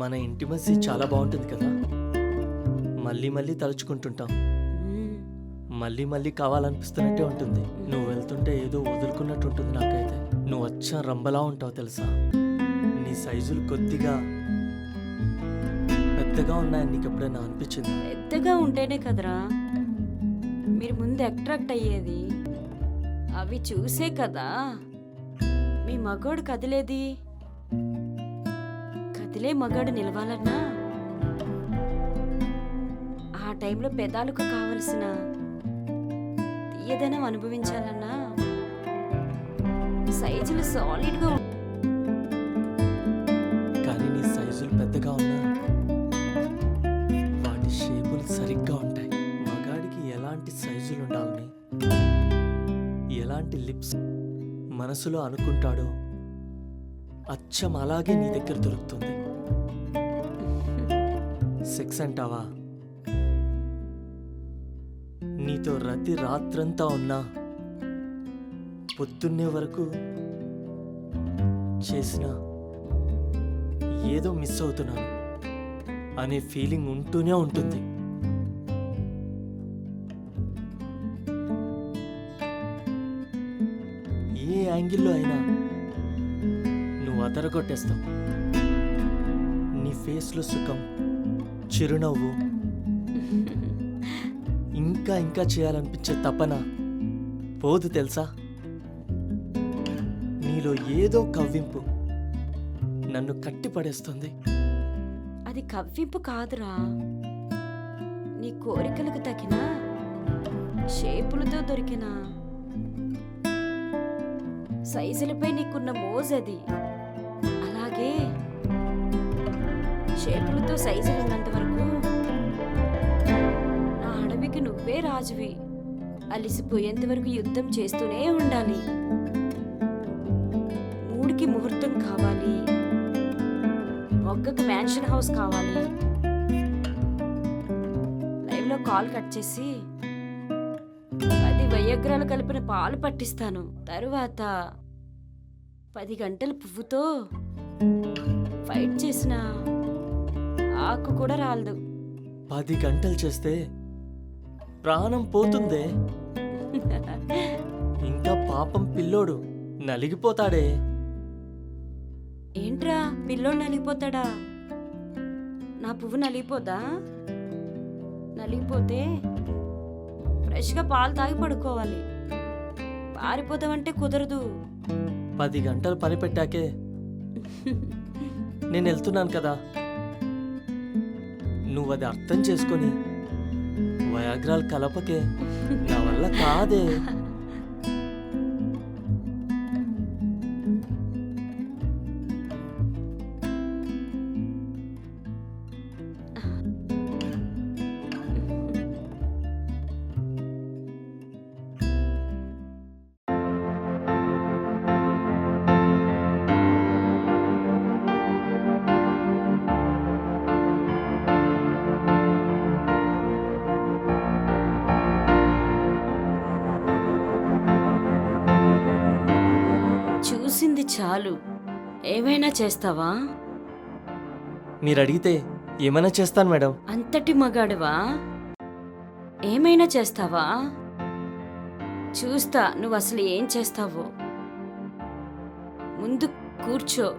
మన ఇంటిమసీ చాలా బాగుంటుంది కదా. మళ్ళీ మళ్ళీ తలుచుకుంటుంటాం. మళ్ళీ మళ్ళీ కావాలనిపిస్తున్నట్టే ఉంటుంది. నువ్వు వెళ్తుంటే ఏదో వదులుకున్నట్టు ఉంటుంది నాకైతే. నువ్వు వచ్చా రంబలా ఉంటావు తెలుసా? నీ సైజులు కొద్దిగా పెద్దగా ఉన్నాయని నీకు ఎప్పుడైనా అనిపించింది? పెద్దగా ఉంటేనే కదరా. మీరు ముందు అట్రాక్ట్ అయ్యేది అవి చూసే కదా. మీ మగోడు కదిలేది. కదిలే మగాడు నిలవాలన్నా? ఆ టైంలో పెదాలకు కావలసిన తీయదనం అనుభవించాలన్నా? సైజులు సాలిడ్గా కానీ నీ సైజులు పెద్దగా ఉన్నా వాటి షేపులు సరిగ్గా ఉంటాయి. మగాడికి ఎలాంటి సైజులు ఉండాలని ఎలాంటి లిప్స్ మనసులో అనుకుంటాడో అచ్చం అలాగే నీ దగ్గర దొరుకుతుంది. సెక్స్ అంటావా? నీతో రతి రాత్రంతా ఉన్నా పొద్దున్నే వరకు చేసిన ఏదో మిస్ అవుతున్నాను అనే ఫీలింగ్ ఉంటూనే ఉంటుంది. ఏ యాంగిల్లో అయినా అదరగొట్టేస్తావు నీ ఫేస్లో సుఖం చిరునవ్వు ఇంకా ఇంకా చేయాలనిపించే తపన పోదు తెలుసా? నీలో ఏదో కవ్వింపు నన్ను కట్టిపడేస్తుంది. అది కవ్వింపు కాదురా. నీ కోరికలకు తగిన షేపులతో దొరికిన సైజులపై నీకున్న మోజది. షేపులతో సైజులు ఉన్నంత వరకు నా అడవికి నువ్వే రాజువి. అలిసిపోయేంత వరకు యుద్ధం చేస్తూనే ఉండాలి. మూడికి ముహూర్తం కావాలి. మొగ్గకు మ్యాన్షన్ హౌస్ కావాలి. లైవ్లో కాల్ కట్ చేసి పది వయ్యగ్రాలు కలిపిన పాలు పట్టిస్తాను. తరువాత పది గంటల పువ్వుతో ఫైట్ చేసిన ఆకు కూడా రాలదు. పది గంటలు చేస్తే ప్రాణం పోతుందే. ఇంకా పాపం పిల్లోడు నలిగిపోతాడే. ఏంట్రా పిల్లోడు నలిగిపోతాడా? నా పువ్వు నలిగిపోదా? నలిగిపోతే ఫ్రెష్గా పాలు తాగి పడుకోవాలి. పారిపోదామంటే కుదరదు. పది గంటలు పని పెట్టాకే నేను వెళ్తున్నాను కదా. నువ్వు అది అర్థం చేసుకొని వయాగ్రాలు కలపకే నా వల్ల కాదే. చాలు. ఏమైనా చేస్తావా? మీరు అడిగితే ఏమైనా చేస్తాను మేడం. అంతటి మగాడువా? ఏమైనా చేస్తావా? చూస్తా నువ్వు అసలు ఏం చేస్తావో. ముందు కూర్చో.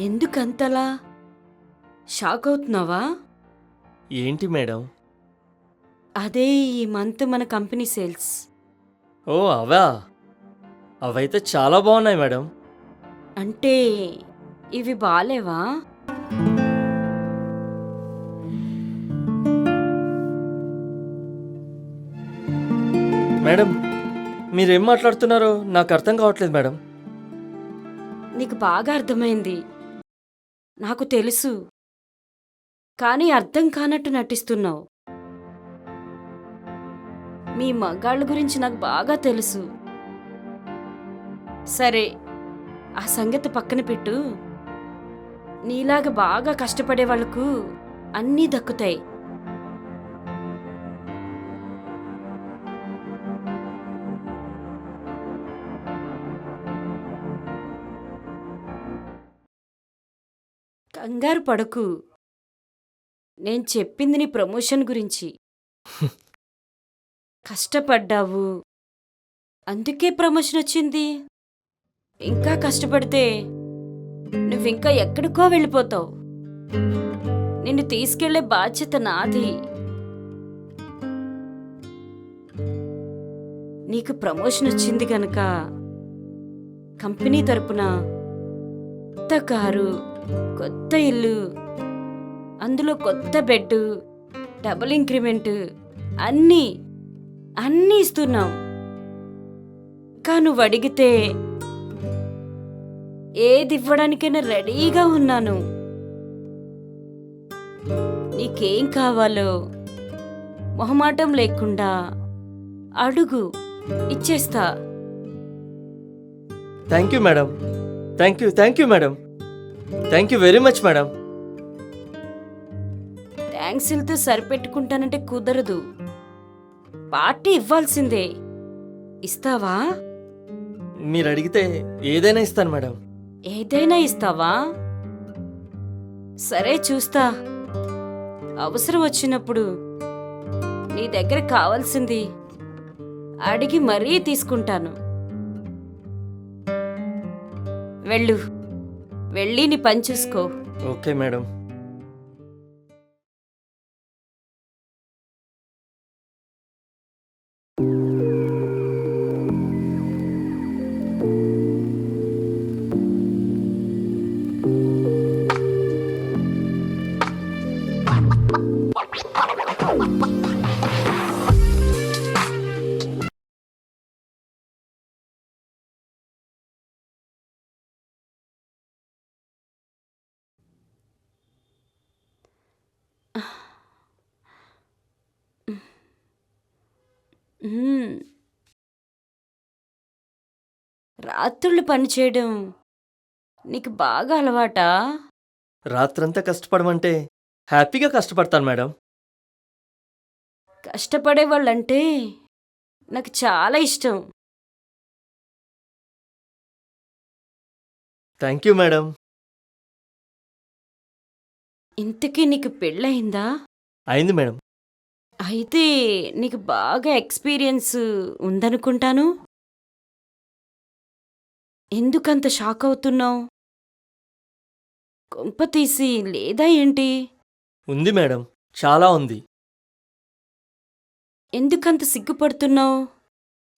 ఎందుకంతలా? షాక్ అవుతున్నావా? ఏంటి మేడం? అదే ఈ మంత్ మన కంపెనీ సేల్స్. ఓ అవా? అవైతే చాలా బాగున్నాయి మేడం. అంటే ఇవి బాలేవా? మేడం మీరేం మాట్లాడుతున్నారో నాకు అర్థం కావట్లేదు మేడం. నీకు బాగా అర్థమైంది. నాకు తెలుసు. కానీ అర్థం కానట్టు నటిస్తున్నావు. మీ మగాళ్ళ గురించి నాకు బాగా తెలుసు. సరే ఆ సంగతి పక్కన పెట్టు. నీలాగా బాగా కష్టపడే వాళ్ళకు అన్నీ దక్కుతాయి. కంగారు పడకు. నేను చెప్పింది నీ ప్రమోషన్ గురించి. కష్టపడ్డావు. అందుకే ప్రమోషన్ వచ్చింది. ఇంకా కష్టపడితే నువ్వింకా ఎక్కడికో వెళ్ళిపోతావు. నిన్ను తీసుకెళ్ళే బాధ్యత నాది. నీకు ప్రమోషన్ వచ్చింది గనక కంపెనీ తరపున కారు కొత్త ఇల్లు అందులో కొత్త బెడ్ డబుల్ ఇంక్రిమెంట్ అన్నీ అన్నీ ఇస్తున్నాం. కా నువ్వు అడిగితే ఏది ఇవ్వడానికైనా రెడీగా ఉన్నాను. నీకేం కావాలో మొహమాటం లేకుండా అడుగు ఇచ్చేస్తా. Thank you madam. Thank you thank you madam. Thank you very much madam థ్యాంక్స్లతో సరిపెట్టుకుంటానంటే కుదరదు. పార్టీ ఇవ్వాల్సిందే. ఇస్తావా? మీరు అడిగితే ఏదైనా ఇస్తాను మేడం ఏదైనా ఇస్తావా? సరే చూస్తా. అవసరం వచ్చినప్పుడు నీ దగ్గర కావాల్సింది అడిగి మరీ తీసుకుంటాను. వెళ్ళు. వెళ్ళి నీ పని చూసుకో. Okay madam. రాత్రుళ్ళు పని చేయడం నీకు బాగా అలవాటా? రాత్రంతా కష్టపడమంటే హ్యాపీగా కష్టపడతాను మేడం. కష్టపడే వాళ్ళంటే నాకు చాలా ఇష్టం. Thank you madam. ఇంతకీ నీకు పెళ్ళయిందా? అయింది మేడం. అయితే నీకు బాగా ఎక్స్పీరియన్స్ ఉందనుకుంటాను. ఎందుకంత షాక్ అవుతున్నావు? కొంప తీసి లేదా ఏంటి? ఉంది మేడం చాలా ఉంది. ఎందుకంత సిగ్గుపడుతున్నావు?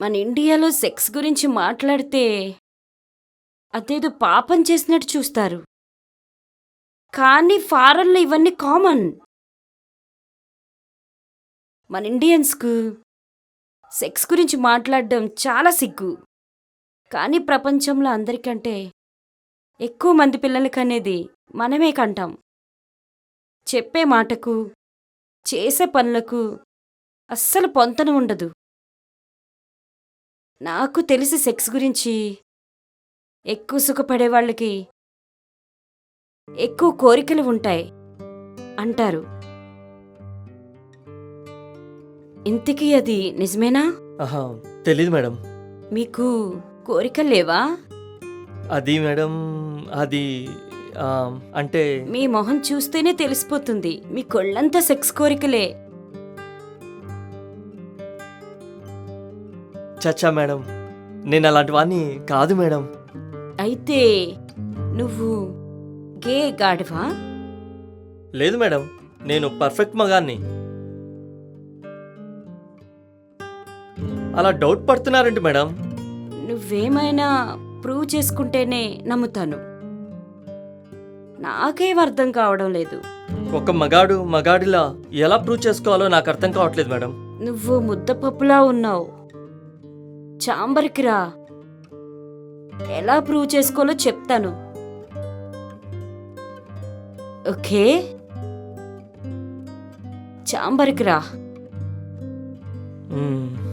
మన ఇండియాలో సెక్స్ గురించి మాట్లాడితే అదేదో పాపం చేసినట్టు చూస్తారు. కానీ ఫారెన్లో ఇవన్నీ కామన్. మన ఇండియన్స్కు సెక్స్ గురించి మాట్లాడడం చాలా సిగ్గు. కానీ ప్రపంచంలో అందరికంటే ఎక్కువ మంది పిల్లలకి అనేది మనమే కంటాం. చెప్పే మాటకు చేసే పనులకు అస్సలు పొంతన ఉండదు. నాకు తెలిసి సెక్స్ గురించి ఎక్కువ సుఖపడే వాళ్ళకి ఎక్కువ కోరికలు ఉంటాయి అంటారు. ఇంతకీ అది నిజమేనా? ఆహా తెలీదు మేడం. మీకు కోరికలు లేవా? అది మేడం అది ఆ, అంటే మీ మొహం చూస్తేనే తెలిసిపోతుంది. మీ కొళ్ళంతా సెక్స్ కోరికలే. చచ్చా మేడం నేను అలాంటి వాడిని కాదు మేడం. అయితే నువ్వు గే గాడివా? లేదు మేడం నేను పర్ఫెక్ట్ మగాన్ని. అలా డౌట్ పడుతున్నారండి మేడం. నువ్వేమైనా ప్రూవ్ చేసుకుంటేనే నమ్ముతాను. నాకేం అర్థం కావడం లేదు. ఒక మగాడు మగాడిలా ఎలా ప్రూవ్ చేసుకోవాలో నాకు అర్థం కావట్లేదు మేడం. నువ్వు ముద్దపప్పులా ఉన్నావు. చాంబర్కి రా ఎలా ప్రూవ్ చేసుకోవాలో చెప్తాను. ఓకే? చాంబర్కి రా మ్మ్.